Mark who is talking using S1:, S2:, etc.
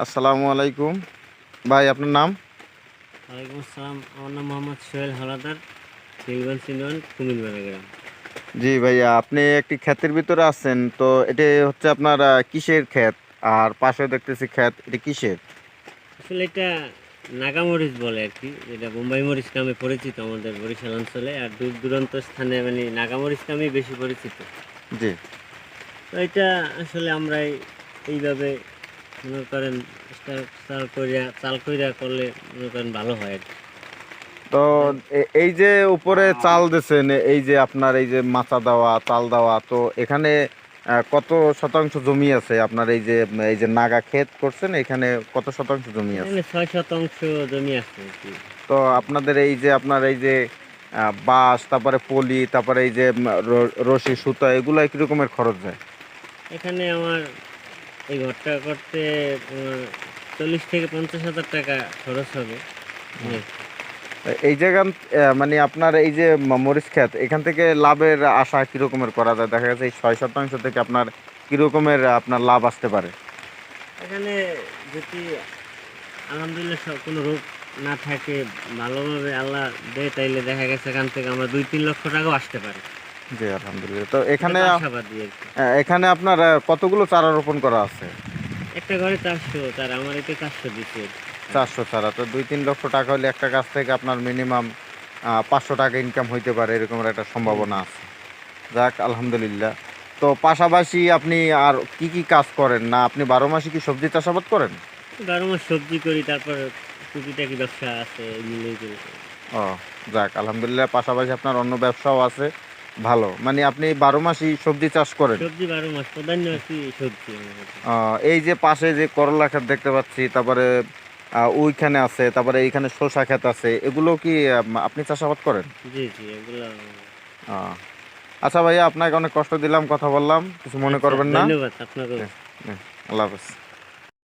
S1: আসসালামু আলাইকুম। ভাই আপনার নাম?
S2: ওয়ালাইকুম আসসালাম। আমার নাম মোহাম্মদ সোহেল হলাদার কুমিলবাড়া গ্রাম।
S1: জি ভাইয়া আপনি একটি ক্ষেতের ভিতরে আছেন তো এটা হচ্ছে আপনার কিসের ক্ষেত? আর পাশে দেখতেছি ক্ষেত এটা কিসের?
S2: আসলে এটা নাগামরিচ বলে আর কি যেটা বোম্বাই মরিচ নামে পরিচিত আমাদের বরিশাল অঞ্চলে আর দূর দূরান্ত স্থানে মানে নাগামরিচ নামেই বেশি পরিচিত।
S1: জি।
S2: তো এটা আসলে আমরা এইভাবে মনে করেন চাল করিয়া চাল করিয়া করলে মনে করেন ভালো হয় আর কি।
S1: তো এই যে উপরে চাল দিয়েছেন এই যে আপনার এই যে মাচা দেওয়া চাল দেওয়া তো এখানে আহ, কত শতাংশ জমি আছে? আপনার এই যে এই যে নাগা ক্ষেত করছেন এখানে কত শতাংশ জমি আছে?
S2: এখানে ছয় শতাংশ জমি আছে আর কি।
S1: তো আপনাদের এই যে আপনার এই যে বাঁশ তারপরে পলি তারপরে এই যে রশি সুতা এগুলো কি রকমের খরচ যায়?
S2: এখানে আমার এই ঘরটা করতে চল্লিশ থেকে পঞ্চাশ হাজার টাকা খরচ হবে।
S1: এই জায়গা মানে আপনার এই যে মরিচ ক্ষেত এখান থেকে লাভের আশা কীরকমের করা যায়? দেখা গেছে এই ছয় শতাংশ থেকে আপনার কীরকমের আপনার লাভ আসতে পারে।
S2: এখানে যদি আলহামদুলিল্লাহ সব কোনো রোগ না থাকে ভালোভাবে আল্লাহ দেয় তাইলে দেখা গেছে এখান থেকে আমরা দুই তিন লক্ষ টাকাও আসতে পারে।
S1: জি আলহামদুলিল্লাহ। তো এখানে এখানে আপনার কতগুলো চারা রোপণ করা আছে?
S2: একটা ঘরে চারশো তার আমার এতে চারশো দিচ্ছে
S1: চারশো চারা তো দুই তিন লক্ষ টাকা হলে একটা গাছ থেকে আপনার মিনিমাম পাঁচশো টাকা ইনকাম হইতে পারে এরকমের একটা সম্ভাবনা আছে। যাক আলহামদুলিল্লাহ। তো পাশাপাশি আপনি আর কি কি কাজ করেন? না আপনি বারো মাসে কি সবজি চাষাবাদ করেন?
S2: বারো মাস সবজি করি তারপর টুকিটাকি ব্যবসা আছে
S1: ও যাক আলহামদুলিল্লাহ। পাশাপাশি আপনার অন্য ব্যবসাও আছে। ভালো। মানে আপনি বারো মাসই সবজি চাষ করেন?
S2: সবজি বারো মাস প্রধান সবজি আমার কাছে।
S1: আহ, এই যে পাশে যে করলা ক্ষেত দেখতে পাচ্ছি তারপরে ওইখানে আছে তারপরে এইখানে শসা ক্ষেত আছে এগুলো কি আপনি চাষাবাদ করেন?
S2: জি জি এগুলো
S1: আচ্ছা ভাইয়া আপনাকে অনেক কষ্ট দিলাম কথা বললাম কিছু মনে করবেন না?
S2: ধন্যবাদ আপনাকে
S1: আল্লাহ হাফেজ।